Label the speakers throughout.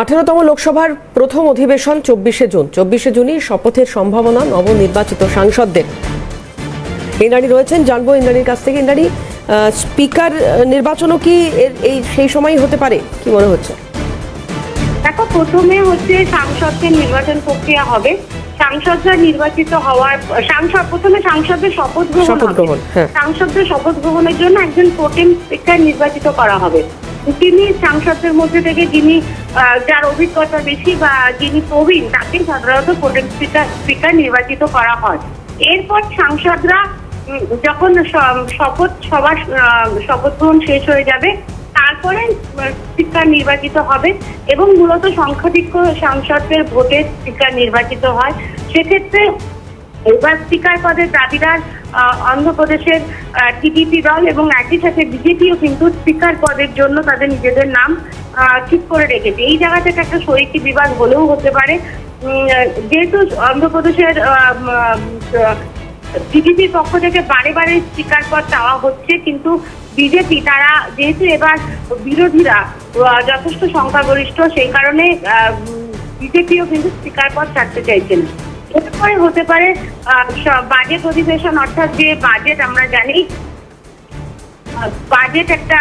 Speaker 1: আঠেরোতম লোকসভার প্রথম অধিবেশন চব্বিশে জুন। চব্বিশে জুনই শপথের সম্ভাবনা নবনির্বাচিত সাংসদদের। ইন্দ্রাণী রয়েছেন জানব ইন্দ্রাণীর কাছ থেকে। ইন্দ্রাণী স্পিকার নির্বাচনও কি এই সেই সময়ই হতে পারে? কি মনে হচ্ছে?
Speaker 2: দেখো প্রথমে হচ্ছে সাংসদদের নির্বাচন প্রক্রিয়া হবে। সাংসদরা নির্বাচিত হওয়ার সাংসদ প্রথমে সাংসদদের শপথ গ্রহণ
Speaker 1: শপথ গ্রহণ, হ্যাঁ।
Speaker 2: সাংসদদের শপথ গ্রহণের জন্য একজন প্রোটেম স্পিকার নির্বাচিত করা হবে। তিনি সাংসদদের মধ্যে থেকে যিনি যার অভিজ্ঞতা বেশি বা যিনি প্রবীণ, তাকে সাধারণত প্রোটেম স্পিকার স্পিকার নির্বাচিত করা হয়। এরপর সাংসদরা যখন শপথ সবার শপথ গ্রহণ শেষ হয়ে যাবে, তারপরে স্পিকার নির্বাচিত হবে এবং মূলত সংখ্যাধিক্য সাংসদদের ভোটে স্পিকার নির্বাচিত হয়। সেক্ষেত্রে এবার স্পিকার পদের দাবিদার অন্ধ্রপ্রদেশের টিডিপি দল এবং একই সাথে বিজেপিও কিন্তু স্পিকার পদের জন্য তাদের নিজেদের নাম ঠিক করে রেখেছে। এই জায়গা থেকে একটা শরিকি বিবাদ হলেও হতে পারে। যেহেতু অন্ধ্রপ্রদেশের বিজেপির পক্ষ থেকে বারে বারে স্পিকার পদ চাওয়া হচ্ছে, কিন্তু বিজেপি তারা যেহেতু এবার বিরোধীরা যথেষ্ট সংখ্যাগরিষ্ঠ, সেই কারণে বিজেপিও কিন্তু স্পিকার পদ ছাড়তে চাইছেন এরপরে হতে পারে বাজেট অধিবেশন, অর্থাৎ যে বাজেট আমরা জানি বাজেট একটা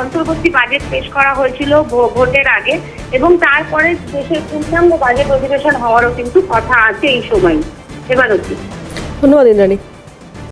Speaker 2: অন্তর্বর্তী বাজেট পেশ করা হয়েছিল ভোটের আগে, এবং তারপরে দেশের পূর্ণাঙ্গ বাজেট অধিবেশন হওয়ারও কিন্তু কথা আছে এই সময়। এবার
Speaker 1: ধন্যবাদ, ইন্দ্রাণী।